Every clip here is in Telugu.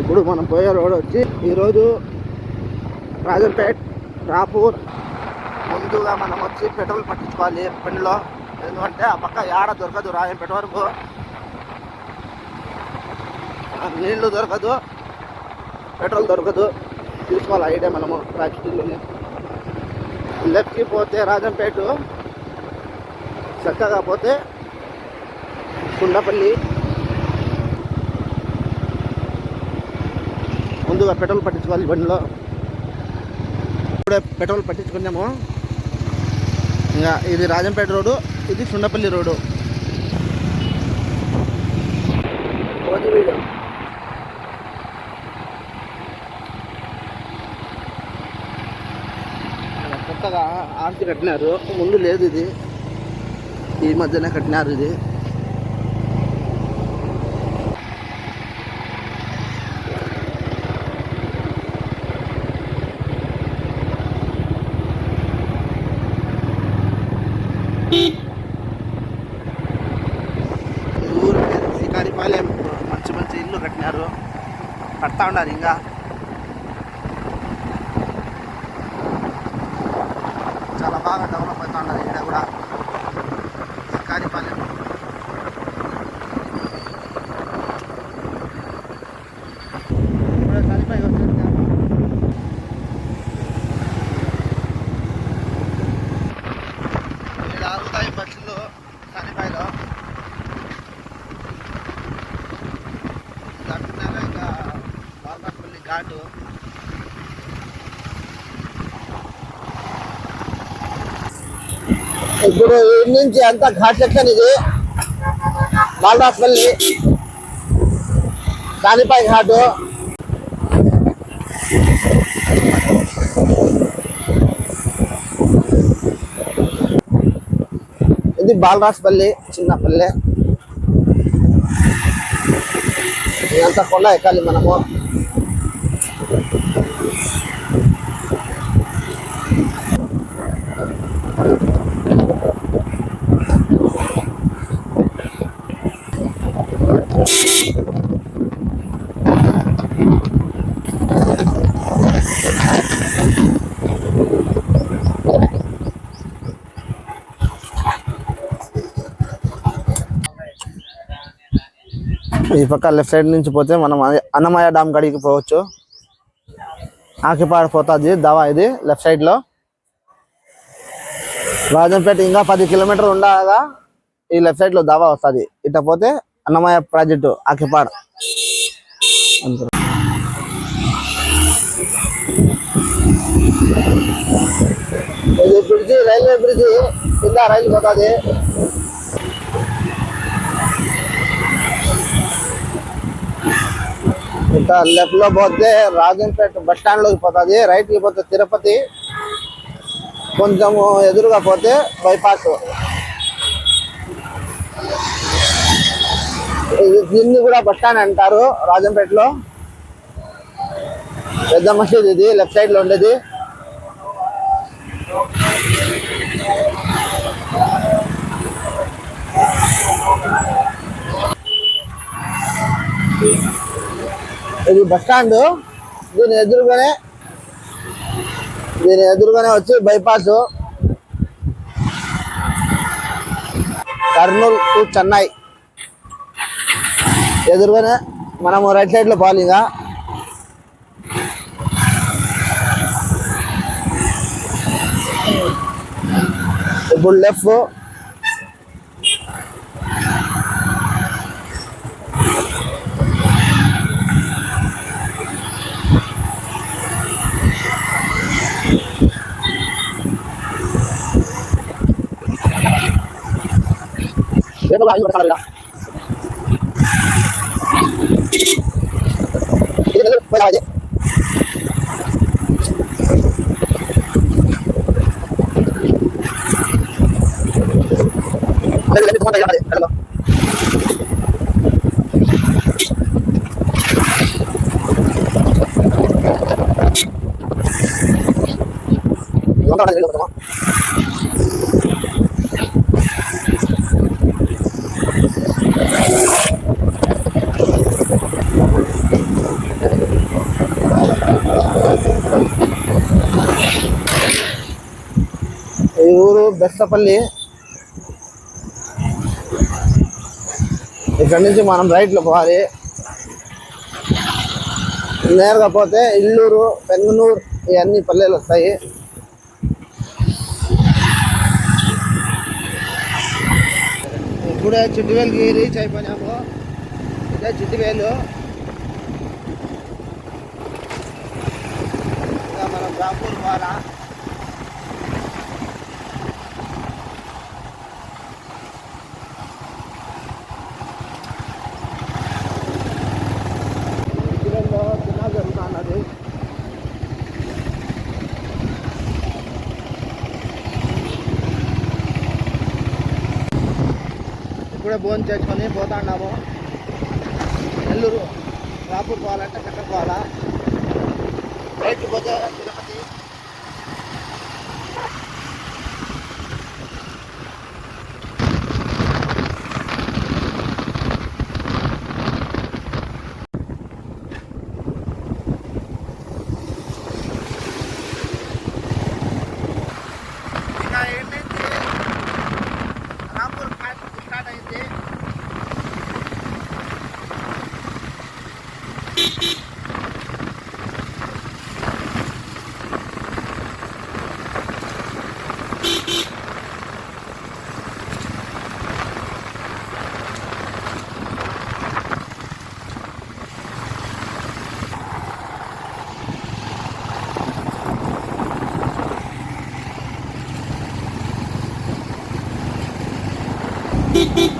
ఇప్పుడు మనం పోయే రోడ్ వచ్చి ఈరోజు రాజంపేట్ రాపూర్. ముందుగా మనం వచ్చి పెట్రోల్ పట్టించుకోవాలి బండిలో. ఎందుకంటే ఆ పక్క ఏడ దొరకదు రాజంపేట వరకు. నీళ్ళు దొరకదు. పెట్రోల్ దొరకదు. తీసుకోవాలి ఐడియా మనము రాజకీయాల్లోనే లెఫ్ట్కి పోతే రాజంపేట చక్కగా పోతే కుండపల్లి. ముందుగా పెట్రోల్ పట్టించుకోవాలి బండిలో. ఇప్పుడే పెట్రోల్ పట్టించుకున్నాము. ఇంకా ఇది రాజంపేట రోడ్డు ఇది సుండపల్లి రోడ్డు. కొత్తగా ఆర్చి కట్టినారు. ముందు లేదు ఇది. ఈ మధ్యనే కట్టినారు ఇది. కడతా ఉన్నారు ఇంకా. చాలా బాగా డెవలప్ అవుతూ ఉన్నారు ఇక్కడ కూడా. ఘాటు ఇప్పుడు ఈ నుంచి అంతా ఘాట్ సెక్షన్ ఇది బాలరాజపల్లి కానిపాయ ఘాటు. ఇది బాలరాజపల్లి చిన్నపల్లె ఇదంతా కొండ ఎక్కాలి మనము. ఈ పక్క లెఫ్ట్ సైడ్ నుంచి పోతే మనం అన్నమయ్య డామ్ కాడికి పోవచ్చు. ఆకిపాడ పోతుంది దవా ఇది లెఫ్ట్ సైడ్లో. రాజంపేట ఇంకా పది కిలోమీటర్ ఉండగా ఈ లెఫ్ట్ సైడ్లో దావా వస్తుంది. ఇట్లా పోతే అన్నమయ్య ప్రాజెక్టు ఆకిపాడ. ఇది బ్రిడ్జి రైల్వే బ్రిడ్జి కింద రైలు పోతుంది. లెఫ్ట్లో పోతే రాజంపేట బస్ స్టాండ్లోకి పోతుంది రైట్కి పోతే తిరుపతి. కొంచెము ఎదురుగా పోతే బైపాస్ ఇది- దీన్ని కూడా బస్ స్టాండ్ అంటారు రాజంపేటలో. పెద్ద మసీద్ ఇది లెఫ్ట్ సైడ్లో ఉండేది. ఇది బస్ స్టాండ్ దీని ఎదురుగానే దీని ఎదురుగానే వచ్చి బైపాస్ కర్నూలు టు చెన్నై ఎదురుగానే మనము రైట్ సైడ్లో పోవాలి ఇంకా ఇప్పుడు లెఫ్ట్ எவ்வளோ ஐநூறு கலர் தான் இது ఊరు పోతామా? బెస్తపల్లి. ఇక్కడ నుంచి మనం రైట్లో పోవాలి. నేరుగా పోతే ఇల్లూరు పెంగనూరు ఇవన్నీ పల్లెలు వస్తాయి. ఇప్పుడే చిట్టువేలుకి రీచ్ అయిపోయినాము. ఇదే చిట్టువేలు. మనం రాపూర్ పోవాలా? ఇప్పుడే భోజనం చేసుకొని పోతాన్నాము నెల్లూరు రాపూర్ పోవాలంటే చక్కర పోవాలా. పోతే beep, beep.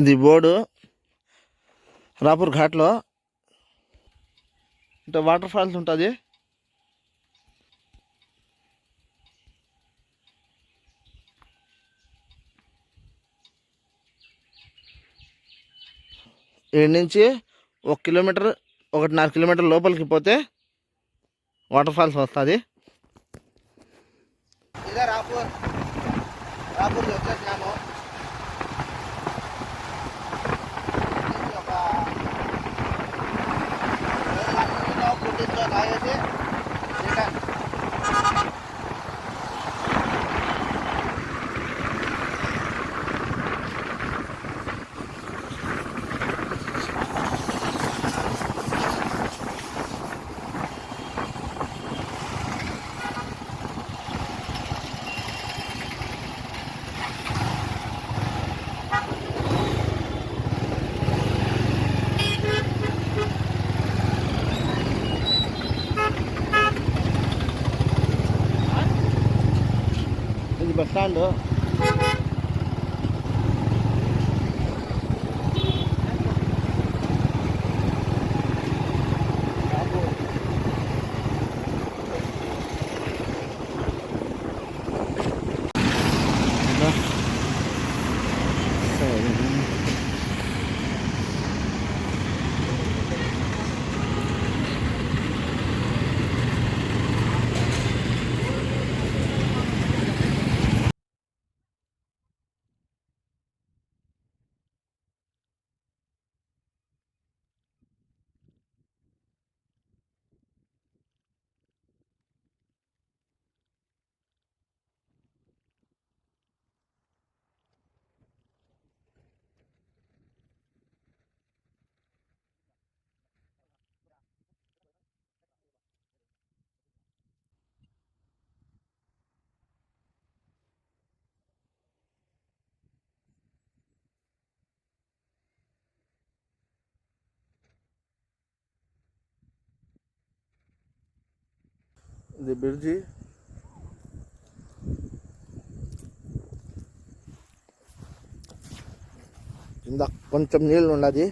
ఇది బోర్డు రాపూర్ ఘాట్లో. ఇట్లా వాటర్ ఫాల్స్ ఉంటుంది. ఏడు నుంచి ఒక కిలోమీటర్ ఒకటిన్నర కిలోమీటర్ లోపలికి పోతే వాటర్ ఫాల్స్ వస్తుంది ఇదే రాపూర్ రాపూర్ వచ్చేసినాము ఒక పుట్టించో తాగేసి రిటర్న్ ఇది బస్ స్టాండ్ ఇది బ్రిడ్జి. కింద కొంచెం నీళ్ళు ఉన్నది.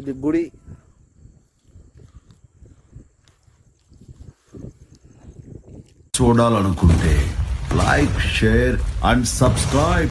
ఇది గుడి. చూడాలనుకుంటే లైక్ షేర్ అండ్ సబ్స్క్రైబ్.